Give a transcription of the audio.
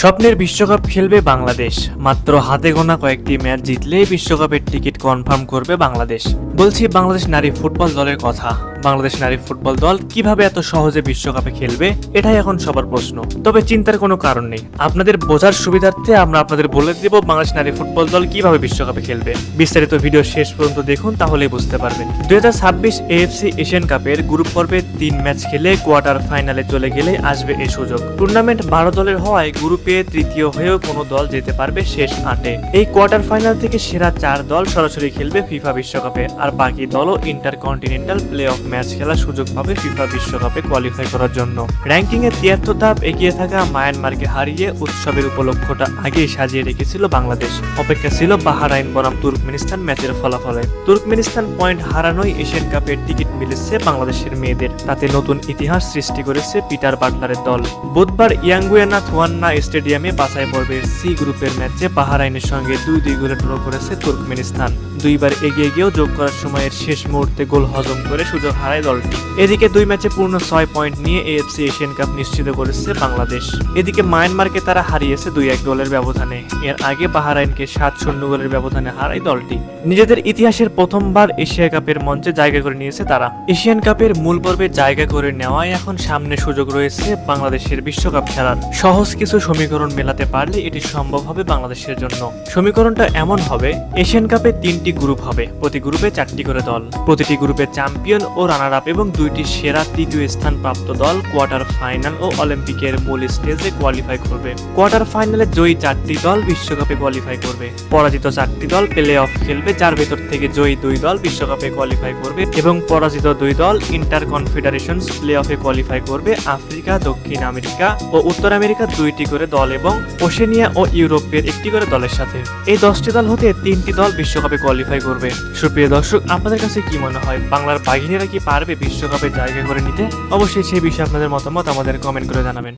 স্বপ্নের বিশ্বকাপ খেলবে বাংলাদেশ। মাত্র হাতে গোনা কয়েকটি ম্যাচ জিতলেই বিশ্বকাপের টিকিট কনফার্ম করবে বাংলাদেশ। বলছি বাংলাদেশ নারী ফুটবল দলের কথা। বাংলাদেশ নারী ফুটবল দল কীভাবে এত সহজে বিশ্বকাপে খেলবে? এটাই এখন সবার প্রশ্ন। তবে চিন্তার কোনো কারণ নেই। আপনাদের বোঝার সুবিধার্থে আমরা আপনাদের বলে দেব বাংলাদেশ নারী ফুটবল দল কীভাবে বিশ্বকাপে খেলবে। বিস্তারিত ভিডিও শেষ পর্যন্ত দেখুন, তাহলেই বুঝতে পারবেন। দুই হাজার ছাব্বিশ এএফসি এশিয়ান কাপের গ্রুপ পর্বে তিন ম্যাচ খেলে কোয়ার্টার ফাইনালে চলে গেলে আসবে এই সুযোগ। টুর্নামেন্ট বারো দলের হওয়ায় গ্রুপে তৃতীয় হয়েও কোনো দল যেতে পারবে শেষ আটে। এই কোয়ার্টার ফাইনাল থেকে সেরা চার দল সরাসরি খেলবে ফিফা বিশ্বকাপে। আর বাকি দলও ইন্টারকন্টিনেন্টাল প্লে অফ ম্যাচ খেলার সুযোগ পাবে ফিফা বিশ্বকাপে কোয়ালিফাই করার জন্য। র্যাঙ্কিং এ তিয়াত্তর ধাপ এগিয়ে থাকা মায়ানমারকে হারিয়ে উৎসবের উপলক্ষটা আগেই সাজিয়ে রেখেছিল বাংলাদেশ। অপেক্ষা ছিল বাহারাইন বনাম তুর্কমেনিস্তান ম্যাচের ফলাফলে। তুর্কমেনিস্তান পয়েন্ট হারানোই এশিয়ান কাপের টিকিট মিলেছে বাংলাদেশের মেয়েদের। তাতে নতুন ইতিহাস সৃষ্টি করেছে পিটার বাটলারের দল। বুধবার ইয়াঙ্গুয়ানা থুয়ান্না স্টেডিয়ামে বাছাই পর্বের সি গ্রুপের ম্যাচে বাহারাইনের সঙ্গে দুই দুই গোলে ড্র করেছে তুর্কমেনিস্তান। দুইবার এগিয়ে গিয়েও যোগ করার সময়ের শেষ মুহূর্তে গোল হজম করে সুযোগ হারায় দলটি এদিকে দুই ম্যাচে পূর্ণ ছয় পয়েন্ট নিয়ে এএফসি এশিয়ান কাপ নিশ্চিত করেছে বাংলাদেশ। এদিকে মায়ানমারকে তারা হারিয়েছে দুই এক গোলের ব্যবধানে। এর আগে বাহারাইনকে সাত শূন্য গোলের ব্যবধানে হারায় দলটি। নিজেদের ইতিহাসের প্রথমবার এশিয়া কাপের মঞ্চে জায়গা করে নিয়েছে তারা। এশিয়ান কাপের মূল পর্বে জায়গা করে নেওয়ায় এখন সামনে সুযোগ রয়েছে বাংলাদেশের বিশ্বকাপ খেলার। সহজ কিছু সমীকরণ মেলাতে পারলে এটি সম্ভব হবে বাংলাদেশের জন্য। সমীকরণটা এমন হবে, এশিয়ান কাপে তিনটি গ্রুপ হবে। প্রতি গ্রুপে চারটি করে দল। প্রতিটি গ্রুপে চ্যাম্পিয়ন ও রানার আপ এবং দুইটি সেরা তৃতীয় স্থান প্রাপ্ত দল কোয়ার্টার ফাইনাল ও অলিম্পিকের মূল স্টেজে কোয়ালিফাই করবে। কোয়ার্টার ফাইনালে জয়ী চারটি দল বিশ্বকাপে কোয়ালিফাই করবে। পরাজিত চারটি দল প্লে অফ খেলবে, যার ভেতর থেকে জয়ী দুই দল বিশ্বকাপে কোয়ালিফাই করবে এবং পরাজিত দুই দল ইন্টার কনফেডারেশন প্লে অফে কোয়ালিফাই করবে আফ্রিকা, দক্ষিণ আমেরিকা ও উত্তর আমেরিকা দুইটি করে দল এবং ওশেনিয়া ও ইউরোপের একটি করে দলের সাথে। এই দশটি দল হতে তিনটি দল বিশ্বকাপে কোয়ালিফাই করবে। সুপ্রিয় দর্শক, আপনাদের কাছে কি মনে হয়? বাংলার বাঘিনীরা কি পারবে বিশ্বকাপে জায়গা করে নিতে? অবশ্যই সেই বিষয়ে আপনাদের মতামত আমাদের কমেন্ট করে জানাবেন।